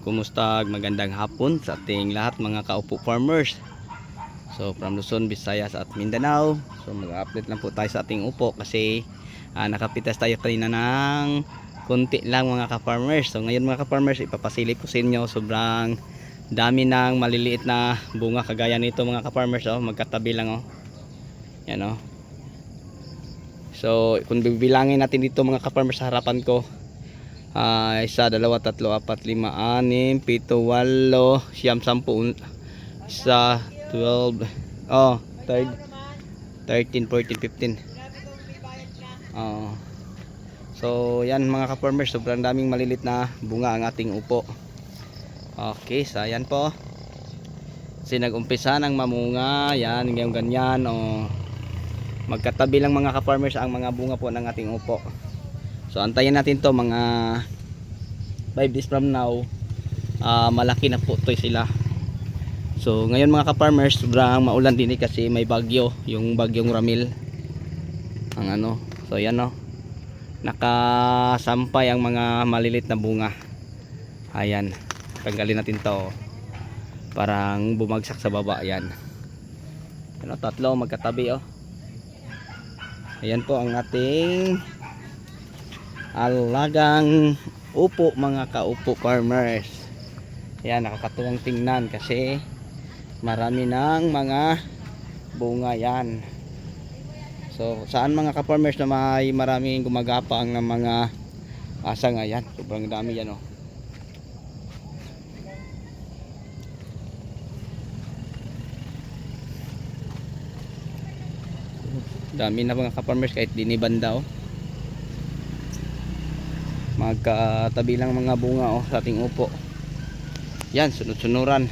Kumusta magandang hapon sa ating lahat mga kaupo farmers. So from Luzon, Visayas at Mindanao. So mag-update lang po tayo sa ating upo kasi ah, nakapitas tayo kanina ng konti lang mga ka-farmers. So ngayon mga ka-farmers ipapasilip ko sa inyo sobrang dami ng maliliit na bunga kagaya nito mga ka-farmers oh, magkatabi lang oh. Yan oh. So kung bibilangin natin dito mga ka-farmers sa harapan ko Ah, isa, dalawa, tatlo, apat, lima, anim, pito, walo, siyam, sampu, un- isa, 12, oh, third, 13, 14, 15. Oh. So, yan mga ka-farmers, sobrang daming malilit na bunga ang ating upo. Okay, so yan po. Kasi nag-umpisa ng mamunga, yan, yung ganyan, oh. Magkatabi lang mga ka-farmers ang mga bunga po ng ating upo. So antayin natin to mga 5 days from now. ah, malaki na po to sila. So ngayon mga ka-farmers, sobrang maulan din eh kasi may bagyo, yung bagyong Ramil. Ang ano. So yan no. Nakasampay ang mga malilit na bunga. Ayan. Tanggalin natin to. Parang bumagsak sa baba yan. Ano, tatlo magkatabi oh. Ayan po ang ating alagang upo mga kaupo farmers. Yan nakakatuwang tingnan kasi marami ng mga bunga yan. So saan mga ka-farmers na may maraming gumagapang ng mga asa nga yan? Sobrang dami yan oh. Dami na mga ka-farmers kahit dinibanda oh magkatabi lang mga bunga oh, sa ating upo. Yan sunod-sunuran.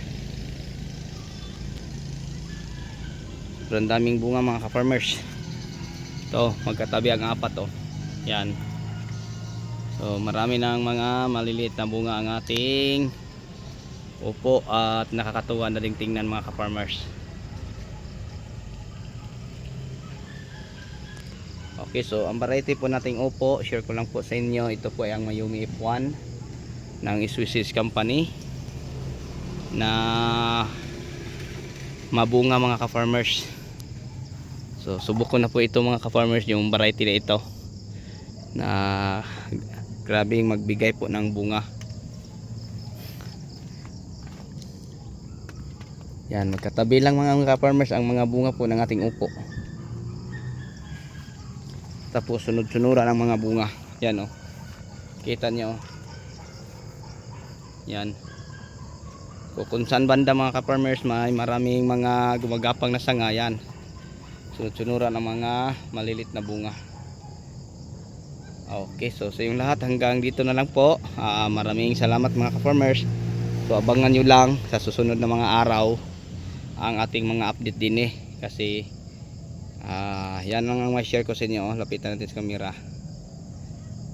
Sobrang daming bunga mga ka-farmers. Ito magkatabi ang apat oh. Yan. So marami ng mga maliliit na bunga ang ating upo at nakakatuwa na ding tingnan mga ka-farmers Okay, so ang variety po nating upo, share ko lang po sa inyo. Ito po ay ang Mayumi F1 ng Swiss Company na mabunga mga ka-farmers. So subok ko na po ito mga ka-farmers yung variety na ito na grabing magbigay po ng bunga. Yan, magkatabi lang mga ka-farmers ang mga bunga po ng ating upo tapos sunod-sunuran ang mga bunga. Yan oh. Kita nyo oh. yan. So kung saan banda mga ka-farmers may maraming mga gumagapang na sanga yan. Sunod-sunuran ang mga malilit na bunga. Okay so sa yung lahat hanggang dito na lang po. Ah, maraming salamat mga ka-farmers. So abangan nyo lang sa susunod na mga araw ang ating mga update din eh. Kasi Ah, yan lang ang ma-share ko sa inyo. oh. Lapitan natin sa camera.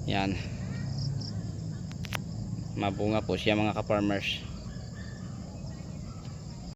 Yan. Mabunga po siya mga ka-farmers.